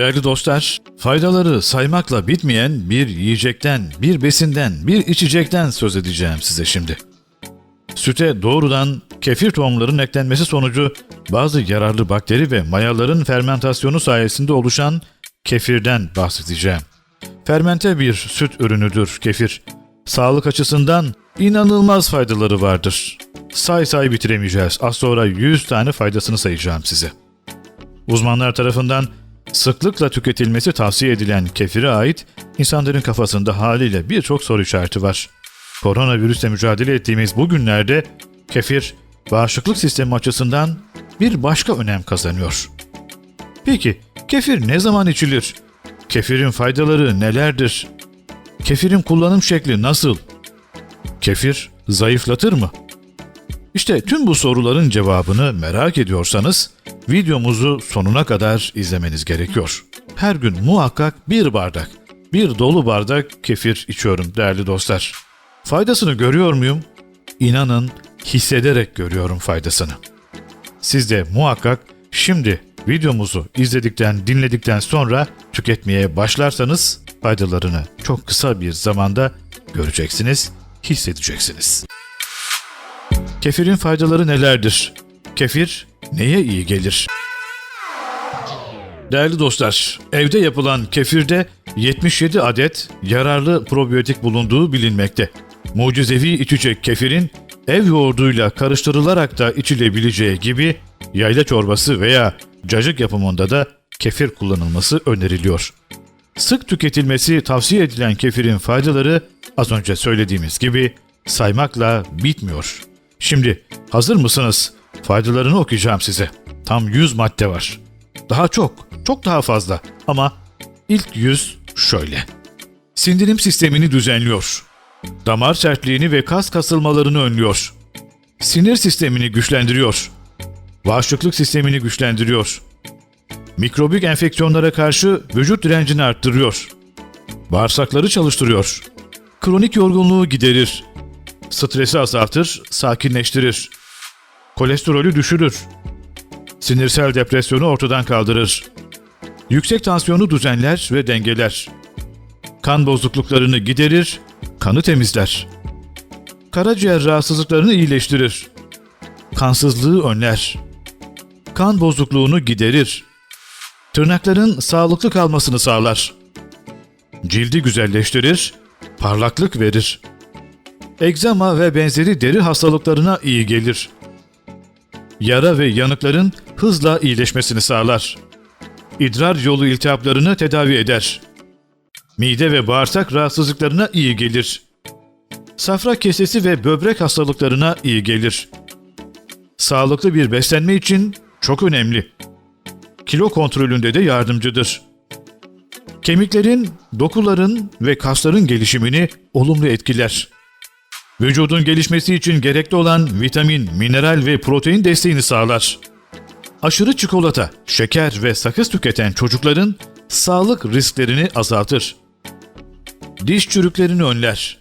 Değerli dostlar, faydaları saymakla bitmeyen bir yiyecekten, bir besinden, bir içecekten söz edeceğim size şimdi. Süte doğrudan kefir tohumların eklenmesi sonucu bazı yararlı bakteri ve mayaların fermentasyonu sayesinde oluşan kefirden bahsedeceğim. Fermente bir süt ürünüdür kefir. Sağlık açısından inanılmaz faydaları vardır. Say say bitiremeyeceğiz. Az sonra 100 tane faydasını sayacağım size. Uzmanlar tarafından sıklıkla tüketilmesi tavsiye edilen kefire ait insanların kafasında haliyle birçok soru işareti var. Koronavirüsle mücadele ettiğimiz bu günlerde kefir bağışıklık sistemi açısından bir başka önem kazanıyor. Peki kefir ne zaman içilir? Kefirin faydaları nelerdir? Kefirin kullanım şekli nasıl? Kefir zayıflatır mı? İşte tüm bu soruların cevabını merak ediyorsanız videomuzu sonuna kadar izlemeniz gerekiyor. Her gün muhakkak bir bardak, bir dolu bardak kefir içiyorum değerli dostlar. Faydasını görüyor muyum? İnanın hissederek görüyorum faydasını. Siz de muhakkak şimdi videomuzu izledikten, dinledikten sonra tüketmeye başlarsanız faydalarını çok kısa bir zamanda göreceksiniz, hissedeceksiniz. Kefirin faydaları nelerdir? Kefir neye iyi gelir? Değerli dostlar, evde yapılan kefirde 77 adet yararlı probiyotik bulunduğu bilinmekte. Mucizevi içecek kefirin ev yoğurduyla karıştırılarak da içilebileceği gibi yayla çorbası veya cacık yapımında da kefir kullanılması öneriliyor. Sık tüketilmesi tavsiye edilen kefirin faydaları az önce söylediğimiz gibi saymakla bitmiyor. Şimdi hazır mısınız? Faydalarını okuyacağım size. Tam 100 madde var. Daha çok, çok daha fazla ama ilk 100 şöyle. Sindirim sistemini düzenliyor. Damar sertliğini ve kas kasılmalarını önlüyor. Sinir sistemini güçlendiriyor. Bağışıklık sistemini güçlendiriyor. Mikrobik enfeksiyonlara karşı vücut direncini arttırıyor. Bağırsakları çalıştırıyor. Kronik yorgunluğu giderir. Stresi azaltır, sakinleştirir. Kolesterolü düşürür. Sinirsel depresyonu ortadan kaldırır. Yüksek tansiyonu düzenler ve dengeler. Kan bozukluklarını giderir, kanı temizler. Karaciğer rahatsızlıklarını iyileştirir. Kansızlığı önler. Kan bozukluğunu giderir. Tırnakların sağlıklı kalmasını sağlar. Cildi güzelleştirir, parlaklık verir. Egzama ve benzeri deri hastalıklarına iyi gelir. Yara ve yanıkların hızla iyileşmesini sağlar. İdrar yolu iltihaplarını tedavi eder. Mide ve bağırsak rahatsızlıklarına iyi gelir. Safra kesesi ve böbrek hastalıklarına iyi gelir. Sağlıklı bir beslenme için çok önemli. Kilo kontrolünde de yardımcıdır. Kemiklerin, dokuların ve kasların gelişimini olumlu etkiler. Vücudun gelişmesi için gerekli olan vitamin, mineral ve protein desteğini sağlar. Aşırı çikolata, şeker ve sakız tüketen çocukların sağlık risklerini azaltır. Diş çürüklerini önler.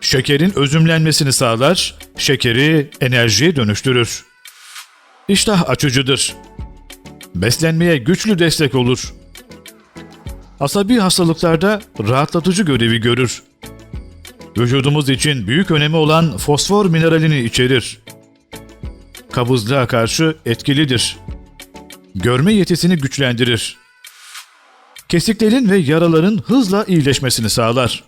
Şekerin özümlenmesini sağlar, şekeri enerjiye dönüştürür. İştah açıcıdır. Beslenmeye güçlü destek olur. Asabi hastalıklarda rahatlatıcı görevi görür. Vücudumuz için büyük önemi olan fosfor mineralini içerir. Kabızlığa karşı etkilidir. Görme yetisini güçlendirir. Kesiklerin ve yaraların hızla iyileşmesini sağlar.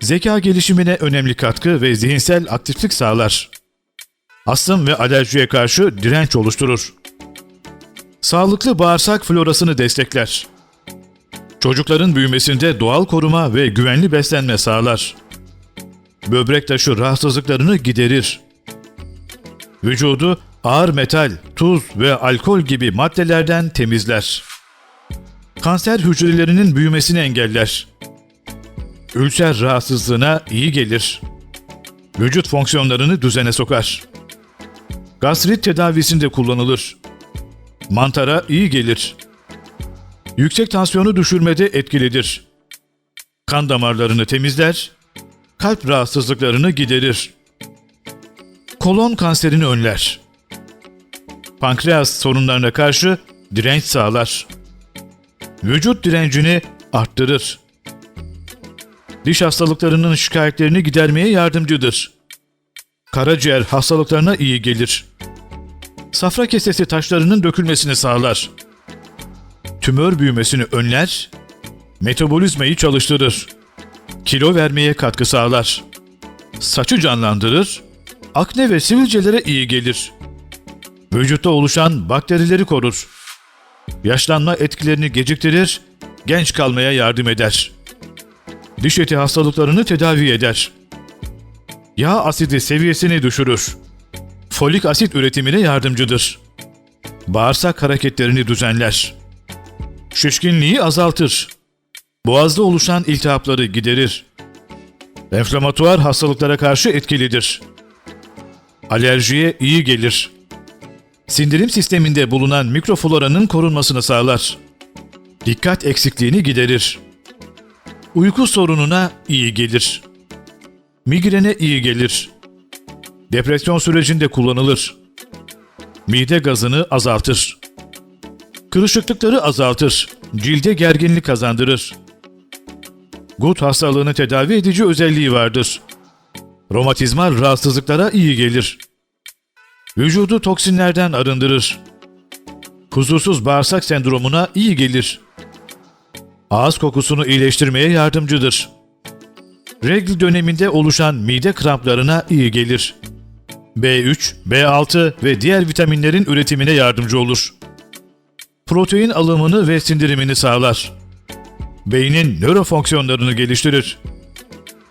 Zeka gelişimine önemli katkı ve zihinsel aktiflik sağlar. Astım ve alerjiye karşı direnç oluşturur. Sağlıklı bağırsak florasını destekler. Çocukların büyümesinde doğal koruma ve güvenli beslenme sağlar. Böbrek taşı rahatsızlıklarını giderir. Vücudu ağır metal, tuz ve alkol gibi maddelerden temizler. Kanser hücrelerinin büyümesini engeller. Ülser rahatsızlığına iyi gelir. Vücut fonksiyonlarını düzene sokar. Gastrit tedavisinde kullanılır. Mantara iyi gelir. Yüksek tansiyonu düşürmede etkilidir. Kan damarlarını temizler, kalp rahatsızlıklarını giderir. Kolon kanserini önler. Pankreas sorunlarına karşı direnç sağlar. vücut direncini arttırır. Diş hastalıklarının şikayetlerini gidermeye yardımcıdır. Karaciğer hastalıklarına iyi gelir. Safra kesesi taşlarının dökülmesini sağlar. Tümör büyümesini önler, metabolizmayı çalıştırır. Kilo vermeye katkı sağlar. Saçı canlandırır, akne ve sivilcelere iyi gelir. Vücutta oluşan bakterileri korur. Yaşlanma etkilerini geciktirir, genç kalmaya yardım eder. Diş eti hastalıklarını tedavi eder. Yağ asidi seviyesini düşürür. Folik asit üretimine yardımcıdır. Bağırsak hareketlerini düzenler. Şişkinliği azaltır. Boğazda oluşan iltihapları giderir. Enflamatuar hastalıklara karşı etkilidir. Alerjiye iyi gelir. Sindirim sisteminde bulunan mikrofloranın korunmasını sağlar. Dikkat eksikliğini giderir. Uyku sorununa iyi gelir. Migrene iyi gelir. Depresyon sürecinde kullanılır. Mide gazını azaltır. Kırışıklıkları azaltır. Cilde gerginlik kazandırır. Gut hastalığını tedavi edici özelliği vardır. Romatizmal rahatsızlıklara iyi gelir. Vücudu toksinlerden arındırır. Huzursuz bağırsak sendromuna iyi gelir. Ağız kokusunu iyileştirmeye yardımcıdır. Regl döneminde oluşan mide kramplarına iyi gelir. B3, B6 ve diğer vitaminlerin üretimine yardımcı olur. Protein alımını ve sindirimini sağlar. Beynin nörofonksiyonlarını geliştirir.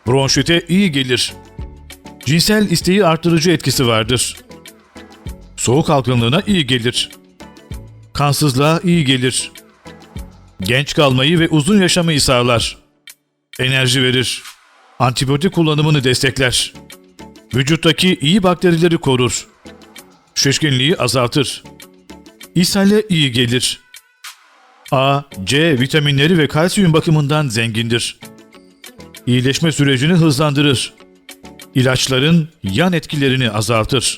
Bronşite iyi gelir. Cinsel isteği arttırıcı etkisi vardır. Soğuk algınlığına iyi gelir. Kansızlığa iyi gelir. Genç kalmayı ve uzun yaşamayı sağlar. Enerji verir. Antibiyotik kullanımını destekler. Vücuttaki iyi bakterileri korur. Şişkinliği azaltır. İshale iyi gelir. A, C vitaminleri ve kalsiyum bakımından zengindir. İyileşme sürecini hızlandırır. İlaçların yan etkilerini azaltır.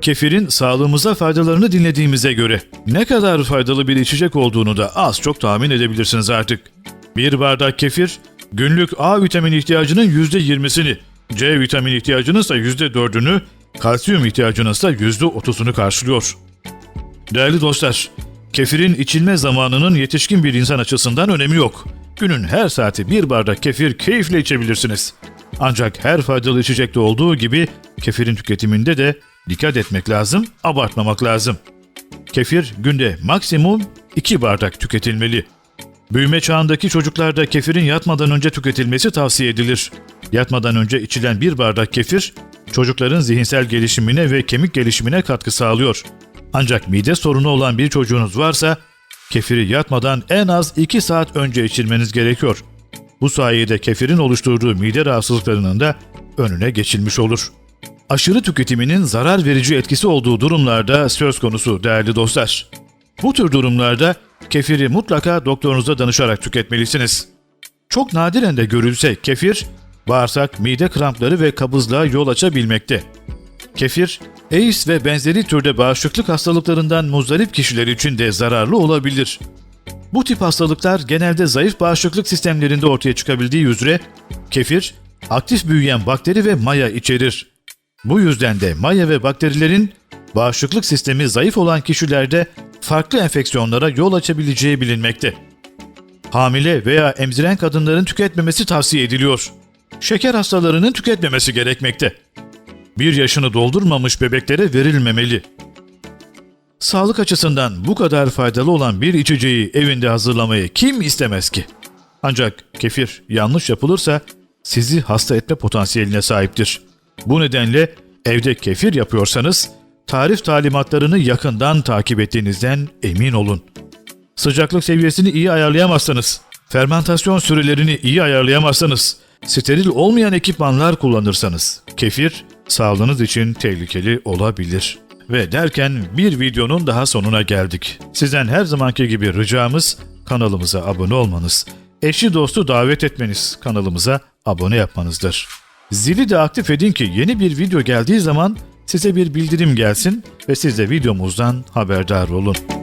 Kefirin sağlığımıza faydalarını dinlediğimize göre ne kadar faydalı bir içecek olduğunu da az çok tahmin edebilirsiniz artık. Bir bardak kefir günlük A vitamini ihtiyacının %20'sini, C vitamini ihtiyacının ise %4'ünü, kalsiyum ihtiyacının ise %30'unu karşılıyor. Değerli dostlar, kefirin içilme zamanının yetişkin bir insan açısından önemi yok. Günün her saati bir bardak kefir keyifle içebilirsiniz. Ancak her faydalı içecekte olduğu gibi kefirin tüketiminde de dikkat etmek lazım, abartmamak lazım. Kefir günde maksimum 2 bardak tüketilmeli. Büyüme çağındaki çocuklarda kefirin yatmadan önce tüketilmesi tavsiye edilir. Yatmadan önce içilen bir bardak kefir, çocukların zihinsel gelişimine ve kemik gelişimine katkı sağlıyor. Ancak mide sorunu olan bir çocuğunuz varsa, kefiri yatmadan en az 2 saat önce içilmeniz gerekiyor. Bu sayede kefirin oluşturduğu mide rahatsızlıklarının da önüne geçilmiş olur. Aşırı tüketiminin zarar verici etkisi olduğu durumlarda söz konusu değerli dostlar. Bu tür durumlarda kefiri mutlaka doktorunuza danışarak tüketmelisiniz. Çok nadiren de görülse kefir, bağırsak, mide krampları ve kabızlığa yol açabilmekte. Kefir, AIDS ve benzeri türde bağışıklık hastalıklarından muzdarip kişiler için de zararlı olabilir. Bu tip hastalıklar genelde zayıf bağışıklık sistemlerinde ortaya çıkabildiği üzere kefir, aktif büyüyen bakteri ve maya içerir. Bu yüzden de maya ve bakterilerin bağışıklık sistemi zayıf olan kişilerde farklı enfeksiyonlara yol açabileceği bilinmekte. Hamile veya emziren kadınların tüketmemesi tavsiye ediliyor. Şeker hastalarının tüketmemesi gerekmekte. Bir yaşını doldurmamış bebeklere verilmemeli. Sağlık açısından bu kadar faydalı olan bir içeceği evinde hazırlamayı kim istemez ki? Ancak kefir yanlış yapılırsa sizi hasta etme potansiyeline sahiptir. Bu nedenle evde kefir yapıyorsanız tarif talimatlarını yakından takip ettiğinizden emin olun. Sıcaklık seviyesini iyi ayarlayamazsanız, fermentasyon sürelerini iyi ayarlayamazsanız, steril olmayan ekipmanlar kullanırsanız kefir sağlığınız için tehlikeli olabilir. Ve derken bir videonun daha sonuna geldik. Sizden her zamanki gibi ricamız kanalımıza abone olmanız, eşi dostu davet etmeniz, kanalımıza abone yapmanızdır. Zili de aktif edin ki yeni bir video geldiği zaman size bir bildirim gelsin ve siz de videomuzdan haberdar olun.